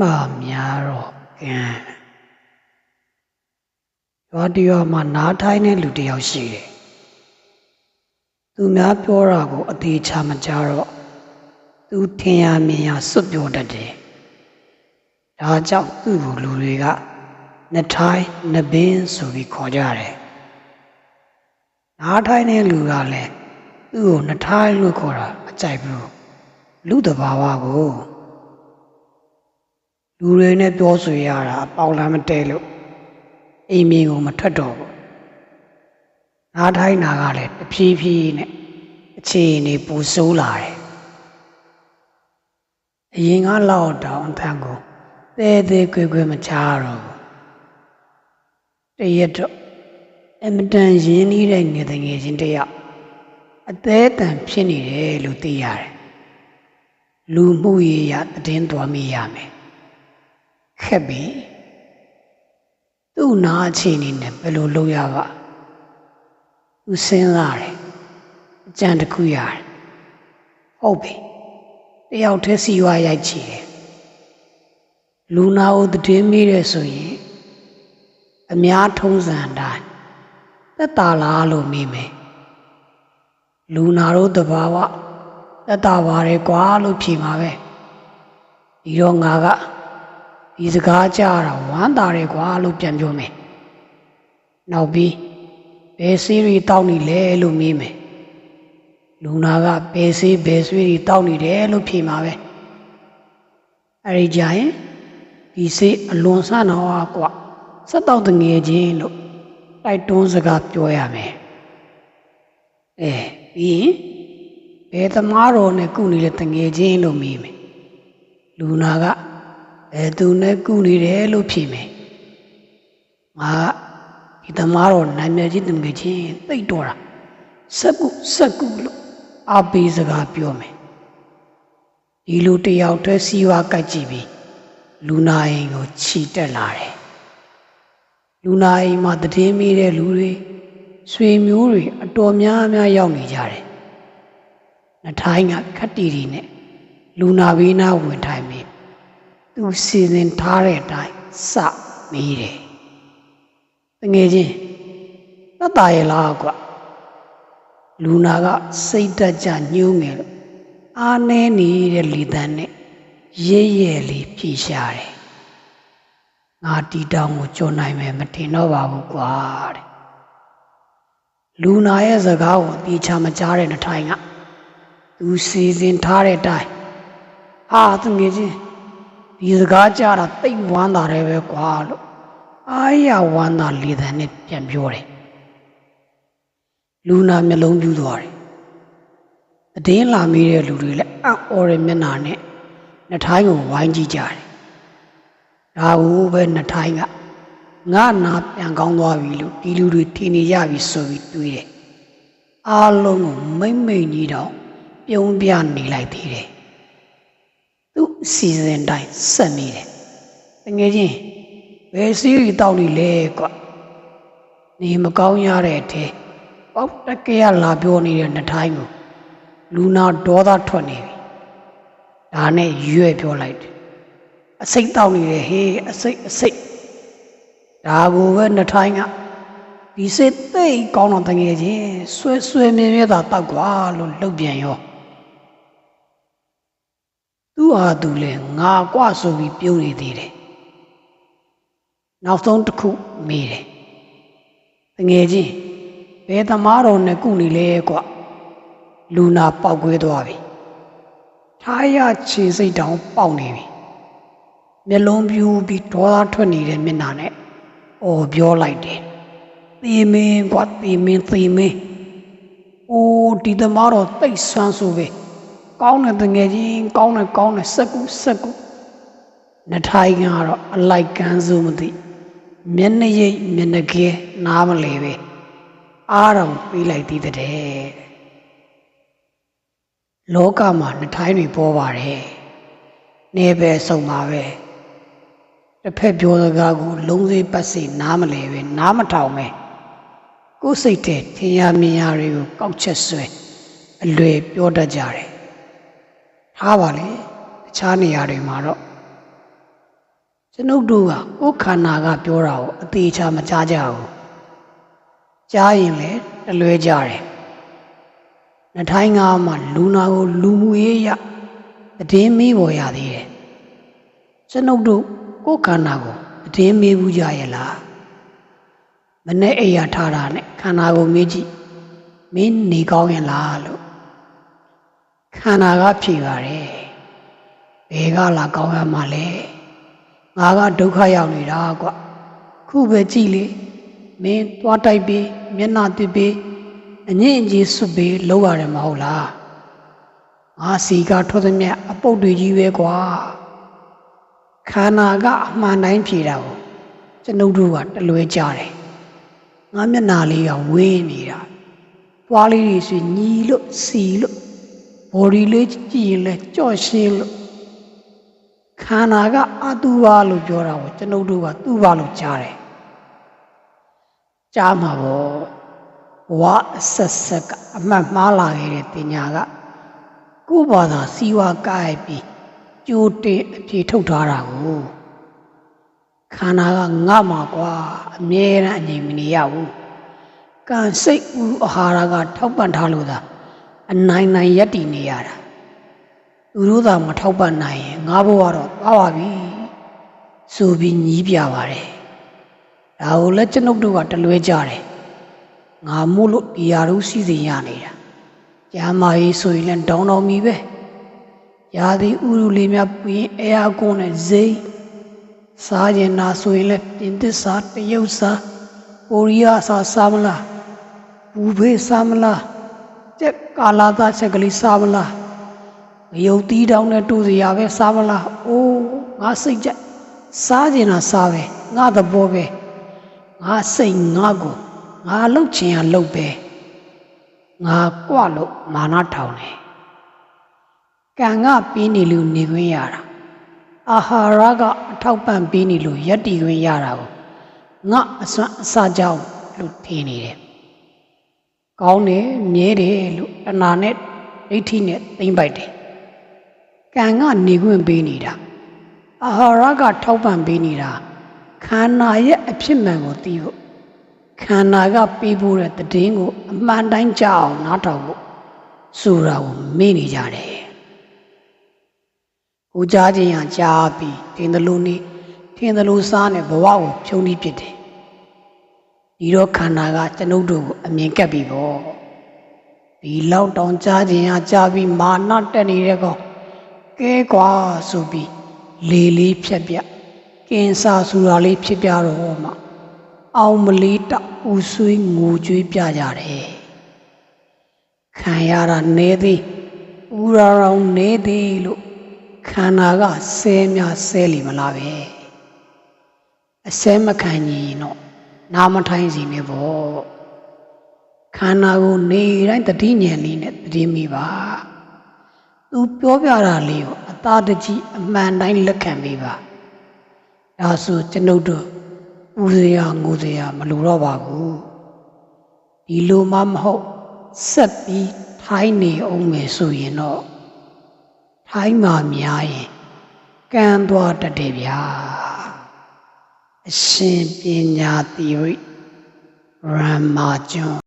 မှာများတော့ကံရွာတရွာမှာနားထိုင်းတဲ့လူတစ်ယောက်ရှိတယ်သူများပြောတာကိုအသေးချာမကြတော့သူထင်ရမြင်ရစွတ်ပြောတတ်တယ်ဒါကြောင့်သူ့ကိုလူတွေကနှစ်ထိုင်းနှစ်ပင်းဆိုပြီးခေါ်ကြတယ်နားထိုင်းတဲ့လူကလည်းသူ့ကိုနှစ်ထိုင်းလို့ခေါ်တာအကြိုက်ဘူးလူတဘာဝကို လူတွေနဲ့ပြောဆိုရတာအပေါင်လမ်းမတဲလို့အိမ်မြေကိုမထွက်တော့ဘူး။နားထိုင်းနာကလည်းတဖြည်းဖြည်းနဲ့အခြေအနေပူဆိုးလာတယ်။အရင်ကလောက်တောင်အထံကိုတဲသေးကွယ်ကွယ်မချတော့ဘူး။တရက်တော့အမတန်ရင်းနှီးတဲ့ငယ်တငယ်ချင်းတစ်ယောက်အသေးတန်ဖြစ်နေတယ်လို့သိရတယ်။လူမှုရေးရသတင်းတော်မိရမယ်။ ခက်ပြီသူ့နာအခြေအနေနဲ့ဘယ်လိုလုပ်ရပါသူစဉ်းစားတယ်အကြံတစ်ခုရတယ်ဟုတ်ပြီတယောက်တည်းစီဝါရိုက်ချီတယ်လူနာကိုတည်မိတယ်ဆိုရင်အများထုံးစံတိုင်းသက်တာလားလို့မေးမယ်လူနာတို့တဘာဝသက်တာပါတယ်ကွာလို့ဖြေမှာပဲဒီတော့ငါက ဒီစကားကြားတာဝမ်းသာတယ်ကွာလို့ပြန်ပြောမယ်။နောက်ပြီးဘယ်ဆေးတွေတောက်နေလဲလို့မေးမယ်။လူနာကဘယ်ဆေးဘယ်ဆွေးတွေတောက်နေတယ်လို့ဖြေမှာပဲ။အဲဒီကြရင်ဒီဆေးအလွန်ဆန်းတော့ကွာစက်တောက်တငယ်ချင်းလို့တိုက်တွန်းစကားပြောရမယ်။အဲပြီးရင်ဘယ်သမားတော်နဲ့ကုနေတဲ့တငယ်ချင်းလို့မေးမယ်။လူနာက ဘယ်သူနဲ့ကုနေတယ်လို့ဖြေမယ်ငါဒီသမားတော်နာမည်ကြီးတငယ်ချင်းသိတော့တာစက်ကုစက်ကုလို့အပေးစကားပြောမယ်ဒီလူတယောက်တည်းစီဝါကတ်ကြည့်ပြီးလူနာရင်ကိုခြိတက်လာတယ်လူနာရင်မှာတည်င်းမိတဲ့လူတွေဆွေမျိုးတွေအတော်များများရောက်နေကြတယ်နှထိုင်းကခက်တီတီနဲ့လူနာဘေးနားဝင်ထိုင်ပြီး သူစီစဉ်ထားတဲ့အတိုင်းစမေးတယ်။တငယ်ချင်းတတ်တာရဲ့လားကွလူနာကစိတ်တက်ကြညှိုးငယ်လို့အာနေနေတဲ့လီတန်းနဲ့ရဲရဲလေးဖြေရှားတယ်။ငါတီတောင်ကိုကြော်နိုင်မယ်မတင်တော့ပါဘူးကွာတဲ့။လူနာရဲ့စကားကိုတီချာမကြားတဲ့နှထိုင်ကသူစီစဉ်ထားတဲ့အတိုင်းဟာတငယ်ချင်း ဒီစကားကြတာတိတ်ဝမ်းသာတယ်ပဲကွာလို့အာရဝမ်းသာလေသံနဲ့ပြန်ပြောတယ်လူနာမျက်လုံးပြူးသွားတယ်အတင်းလာမိတဲ့လူတွေလည်းအံ့ဩတဲ့မျက်နှာနဲ့နှထိုင်းကိုဝိုင်းကြည့်ကြတယ်ဒါကိုပဲနှထိုင်းကငါနာပြန်ကောင်းသွားပြီလို့ဒီလူတွေထင်နေရပြီဆိုပြီးတွေးတယ်အားလုံးကိုမိမ့်မိန်ကြီးတော့ပြုံးပြနေလိုက်သေးတယ်သူ့ အစီအစဉ်တိုင်းဆက်နေတယ်။တကယ်ချင်းဘယ်စီးရီတောက်နေလဲကွ။နေမကောင်းရတဲ့အထဲပေါက်တက်ကရလာပြောနေတဲ့နှထိုင်းကိုလူနာဒေါသထွက်နေပြီ။ဒါနဲ့ရွဲ့ပြောလိုက်တယ်။အစိတ်တောက်နေတယ်ဟေးအစိတ်အစိတ်ဒါကိုပဲနှထိုင်းကဒီစိတ်သိပ်ကောင်းတော့တကယ်ချင်းဆွဲဆွဲမြဲမြဲသာတောက်ကွာလို့လှုပ်ပြန်ရောသူ့ ဟာသူလဲငါကွဆိုပြီးပြုံးနေသေးတယ်နောက်ဆုံးတစ်ခုမေးတယ်တငယ်ချင်းဘယ်သမားတော်နဲ့ကုနေလဲကွလူနာပေါက်ကွဲသွားပြီထားရခြေစိတ်တောင်ပေါက်နေပြီမျက်လုံးပြူပြီးဒေါသထွက်နေတဲ့မျက်နှာနဲ့အော်ပြောလိုက်တယ်သေမင်းကွသေမင်းသေမင်းအိုးဒီသမားတော်တိတ်ဆန်းဆိုပဲ ကောင်းတယ်တငယ်ချင်းကောင်းတယ်ကောင်းတယ်စက်ကူစက်ကူနှထိုင်းကတော့အလိုက်ကန်းစုမသိမျက်နှာရိပ်မျက်နှာကဲနားမလဲပဲအားတော်ပေးလိုက်သေးတဲ့လောကမှာနှထိုင်းတွေပေါ်ပါတယ်နေပဲဆုံးပါပဲတစ်ဖက်ပြောစကားကိုလုံးစေးပတ်စေနားမလဲပဲနားမထောင်ပဲကိုယ်စိတ်တဲ့ထင်ရမြင်ရတွေကိုကောက်ချက်ဆွဲအလွယ်ပြောတတ်ကြတယ် ထားပါလေတခြားနေရာတွေမှာတော့ကျွန်ုပ်တို့ကကိုယ်ခန္ဓာကပြောတာကိုအသေးချာမကြားကြဘူးကြားရင်လည်းတလွဲကြတယ်နှထိုင်းကားမှာလူနာကိုလူမှုရေးရတည်င်းမေးပေါ်ရသေးတယ်ကျွန်ုပ်တို့ကိုယ်ခန္ဓာကိုတည်င်းမေးဘူးကြရဲ့လားမနဲ့အိယာထားတာနဲ့ခန္ဓာကိုမေးကြည့်မင်းနေကောင်းရဲ့လားလို့ ခန္ဓာကဖြေပါတယ်ဘယ်ကလာကောင်းရမှာလဲငါကဒုက္ခရောက်နေတာကွခုပဲကြည့်လေမင်းသွားတိုက်ပြီးမျက်နှာတစ်ပြီးအငြင်းအကြီးဆွပြီးလောက်ရတယ်မဟုတ်လားငါစီကထွက်သမျှအပုတ်တွေကြီးပဲကွာခန္ဓာကအမှန်တိုင်းဖြေတာကိုကျွန်ုပ်တို့ကတလွဲကြတယ်ငါမျက်နှာလေးကဝင်းနေတာသွားလေးတွေဆိုညီလို့စီလို့ ဘော်ဒီလေးကြည့်ရင်လဲကြော့ရှင်းလို့ခန္ဓာကအတူပါလို့ပြောတာကိုကျွန်ုပ်တို့ကသူ့ပါလို့ကြားတယ်ကြားမှာပေါ့ဘဝအဆက်ဆက်ကအမှတ်မှားလာခဲ့တဲ့တင်ညာကကိုယ့်ဘာသာစီဝါကိုက်ပြီးကြိုတင်အပြေထုတ်ထားတာကိုခန္ဓာကငတ်မှာကွာအမြဲတမ်းအငြိမ်မနေရဘူးကံစိတ်ဥအာဟာရကထောက်ပံ့ထားလို့သာ အနိုင်နိုင်ရက်တည်နေရတာသူတို့သာမထောက်ပံ့နိုင်ရင်ငါဘဝတော့သွားပါပြီဆိုပြီးညီးပြပါတယ်ဒါကိုလည်းကျွန်ုပ်တို့ကတလွဲကြတယ်ငါမို့လို့ဒီရာတို့စီစဉ်ရနေတာကျမ်းမာရေးဆိုရင်လည်းတောင်းတော်မီပဲရာသီဥရုလေးများပင်အဲအကွန်နဲ့ဇိမ်းစားရင်နာဆိုရင်လည်းပြင်သစ်စားတရုတ်စားကိုရီးယားစားစားမလားဘူဖေးစားမလား ကြက်ကာလာသားချက်ကလေးစားမလားငရုတ်တီးတောင်းနဲ့တူစရာပဲစားမလားအိုးငါစိတ်ကြက်စားကျင်တာစားပဲငါသဘောပဲငါစိတ်ငါကိုငါလှုပ်ချင်ရလှုပ်ပဲငါကွလို့မာနထောင်တယ်ကံကပြီးနေလို့နေခွင့်ရတာအာဟာရကအထောက်ပံ့ပေးနေလို့ရက်တီခွင့်ရတာကိုငါအစွမ်းအစာကြောင့်လို့ထင်နေတယ်။ ကောင်းတယ်မြဲတယ်လို့တဏှာနဲ့ဒိဋ္ဌိနဲ့သိမ့်ပိုက်တယ်။ကံကနေခွင့်ပေးနေတာအာဟာရကထောက်ပံ့ပေးနေတာခန္ဓာရဲ့အဖြစ်မှန်ကိုသိဖို့ခန္ဓာကပေးဖို့တဲ့တည်င်းကိုအမှန်တိုင်းကြအောင်နားထောင်ဖို့ဆိုတာကိုမေ့နေကြတယ်။ကိုကြားခြင်းရကြားပြီးထင်သလိုနေထင်သလိုစားနဲ့ဘဝကိုဖြုံးပြီးဖြစ်တယ်။ ဒီတော့ခန္ဓာကကျွန်ုပ်တို့ကိုအမြင်ကပ်ပြီပေါ့။ဒီလောက်တောင်ကြားခြင်းရကြားပြီးမာနတက်နေတဲ့ကောင်ကဲကွာဆိုပြီးလေလေးဖြက်ပြကင်ဆာဆူတာလေးဖြစ်ပြတော့မှအောင်မလေးတအူဆွေးငိုကြွေးပြကြတယ်။ခံရတာနေသည်ဥရာရောင်နေသည်လို့ခန္ဓာကဆဲများဆဲလီမလားပဲအစဲမခံရင်တော့ နာမထိုင်စီနေပေါ့ခန္ဓာကိုနေတိုင်းတတိဉာဏ်လေးနဲ့တတိမိပါသူပြောပြတာလေးကိုအသာတကြီးအမှန်တိုင်းလက်ခံပေးပါဒါဆိုကျွန်ုပ်တို့ဦးစရာငိုစရာမလိုတော့ပါဘူးဒီလိုမှမဟုတ်ဆက်ပြီးထိုင်းနေအောင်မယ်ဆိုရင်တော့ထိုင်းမှာများရင်ကန်းသွားတတ်တယ်ဗျာ အရှင်ပညာသီရိရမ္မာကျွန်း